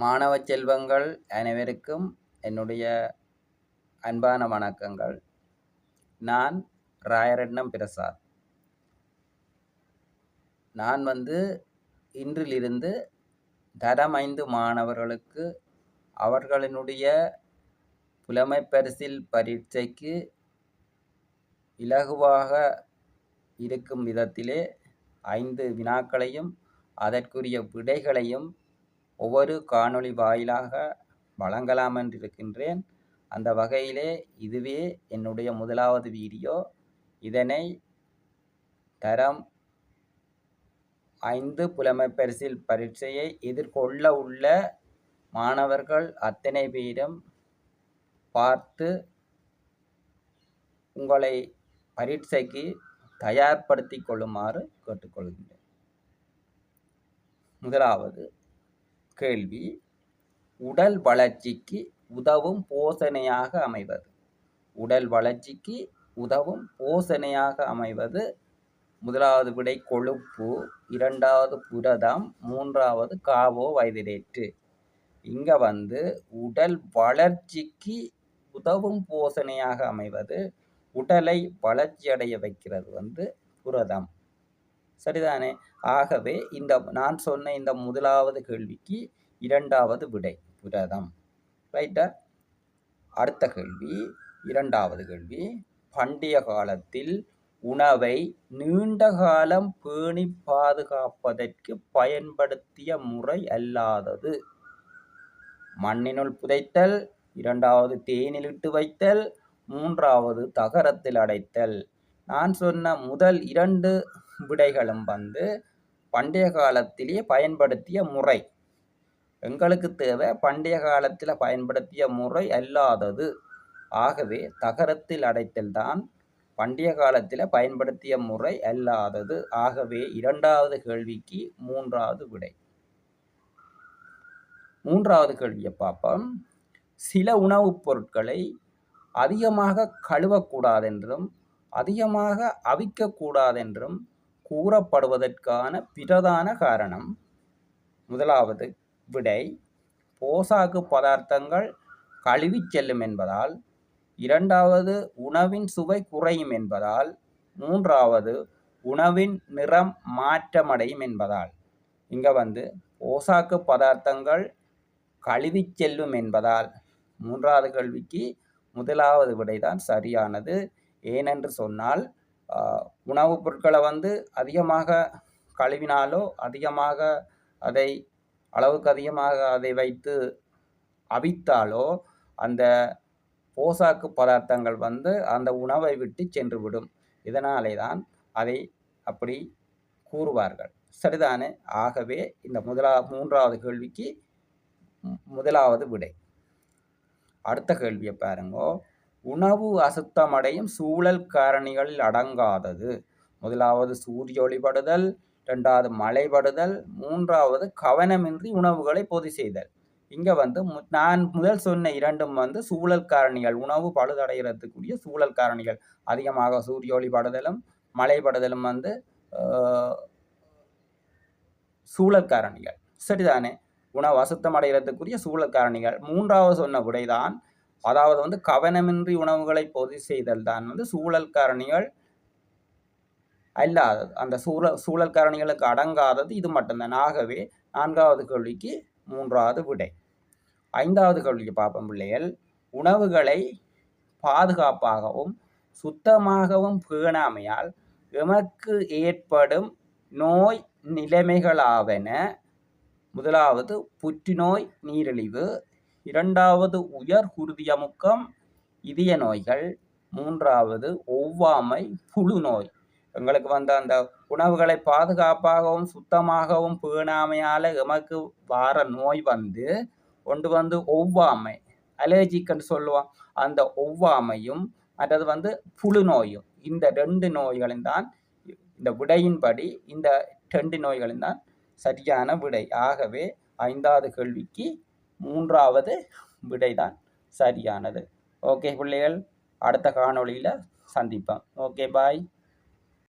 மாணவ செல்வங்கள் அனைவருக்கும் என்னுடைய அன்பான வணக்கங்கள். நான் ராயரட்னம் பிரசாத். நான் வந்து இன்றிலிருந்து தரம் ஐந்து மாணவர்களுக்கு அவர்களினுடைய புலமைப்பரிசில் பரீட்சைக்கு இலகுவாக இருக்கும் விதத்திலே ஐந்து வினாக்களையும் அதற்குரிய விடைகளையும் ஒவ்வொரு காணொளி வாயிலாக வழங்கலாம் என்று இருக்கின்றேன் அந்த வகையிலே இதுவே என்னுடைய முதலாவது வீடியோ. இதனை தரம் ஐந்து புலமைப்பரிசில் பரீட்சையை எதிர்கொள்ள உள்ள மாணவர்கள் அத்தனை பேரும் பார்த்து உங்களை பரீட்சைக்கு தயார்படுத்தி கொள்ளுமாறு கேட்டுக்கொள்கின்றேன். முதலாவது கேள்வி உடல் வளர்ச்சிக்கு உதவும் போசனையாக அமைவது. உடல் வளர்ச்சிக்கு உதவும் போசனையாக அமைவது. முதலாவது விடை கொழுப்பு இரண்டாவது புரதம் மூன்றாவது காவோ வைதிரேற்று இங்கே வந்து உடல் வளர்ச்சிக்கு உதவும் போசனையாக அமைவது. உடலை வளர்ச்சி அடைய வைக்கிறது வந்து புரதம். சரிதானே? ஆகவே இந்த நான் சொன்ன இந்த முதலாவது கேள்விக்கு இரண்டாவது விடை. புரதம். ரைட்டா அடுத்த கேள்வி இரண்டாவது கேள்வி. பண்டைய காலத்தில் உணவை நீண்ட காலம் பேணி பாதுகாப்பதற்கு பயன்படுத்திய முறை அல்லாதது. மண்ணினுள் புதைத்தல் இரண்டாவது தேனில் இட்டு வைத்தல் மூன்றாவது தகரத்தில் அடைத்தல். நான் சொன்ன முதல் இரண்டு விடைகளும் வந்து பண்டைய காலத்திலேயே பயன்படுத்திய முறை. எங்களுக்கு தேவை பண்டைய காலத்தில் பயன்படுத்திய முறை அல்லாதது. ஆகவே தகரத்தில் அடைத்தல் தான் பண்டைய காலத்தில் பயன்படுத்திய முறை அல்லாதது. ஆகவே இரண்டாவது கேள்விக்கு மூன்றாவது விடை. மூன்றாவது கேள்வியை பார்ப்போம். சில உணவுப் பொருட்களை அதிகமாக கழுவக்கூடாதென்றும் அதிகமாக அவிக்கக்கூடாதென்றும் கூறப்படுவதற்கான பிரதான காரணம். முதலாவது விடை. போசாக்கு பதார்த்தங்கள் கழுவிச் செல்லும் என்பதால் இரண்டாவது உணவின் சுவை குறையும் என்பதால் மூன்றாவது உணவின் நிறம் மாற்றமடையும் என்பதால். இங்கே வந்து போசாக்கு பதார்த்தங்கள் கழுவிச் செல்லும் என்பதால் மூன்றாவது கேள்விக்கு முதலாவது விடைதான் சரியானது. ஏனென்று சொன்னால் உணவுப் பொருட்களை வந்து அதிகமாக கழுவினாலோ அதிகமாக அதை அளவுக்கு அதிகமாக அதை வைத்து அவித்தாலோ அந்த போசாக்கு பதார்த்தங்கள் வந்து அந்த உணவை விட்டு சென்று விடும் இதனாலே தான் அதை அப்படி கூறுவார்கள். சரிதானே? ஆகவே இந்த முதலா மூன்றாவது கேள்விக்கு முதலாவது விடை. அடுத்த கேள்வியை பாருங்கோ. உணவு அசுத்தமடையும் சூழல் காரணிகளில் அடங்காதது. முதலாவது சூரிய ஒளிபடுதல் ரெண்டாவது மழைபடுதல் மூன்றாவது கவனமின்றி உணவுகளை பொதி செய்தல். இங்கே வந்து நான் முதல் சொன்ன இரண்டும் வந்து சூழல் காரணிகள் உணவு பழுதடைகிறதுக்குரிய சூழல் காரணிகள். அதிகமாக சூரிய ஒளிபடுதலும் மழைபடுதலும் வந்து சூழல் காரணிகள். சரிதானே? உணவு அசுத்தம் அடைகிறதுக்குரிய சூழல் காரணிகள். மூன்றாவது சொன்ன விடைதான் அதாவது வந்து கவனமின்றி உணவுகளை பொது செய்தல் தான் வந்து சூழல் காரணிகள் அல்லாதது அந்த சூழல் சூழல் காரணிகளுக்கு அடங்காதது இது மட்டும்தான். ஆகவே நான்காவது கேள்விக்கு மூன்றாவது விடை. ஐந்தாவது கேள்விக்கு பார்ப்போம் பிள்ளைகள். உணவுகளை பாதுகாப்பாகவும் சுத்தமாகவும் பேணாமையால் எமக்கு ஏற்படும் நோய் நிலைமைகளாவன முதலாவது புற்றுநோய் நீரிழிவு இரண்டாவது உயர் குருதியமுக்கம் இதய நோய்கள். மூன்றாவது ஒவ்வாமை புழு நோய். எங்களுக்கு வந்த அந்த உணவுகளை பாதுகாப்பாகவும் சுத்தமாகவும் பேணாமையால் எமக்கு வார நோய் வந்து கொண்டு வந்து ஒவ்வாமை அலர்ஜிக்குன்னு சொல்லுவோம். அந்த ஒவ்வாமையும் மற்றது வந்து புழு நோயும் இந்த ரெண்டு நோய்களும் தான் இந்த விடையின்படி இந்த ரெண்டு நோய்களும் தான் சரியான விடை. ஆகவே ஐந்தாவது கேள்விக்கு மூன்றாவது விடைதான். சரியானது. ஓகே பிள்ளைகள் அடுத்த காணொளியில் சந்திப்போம். Okay bye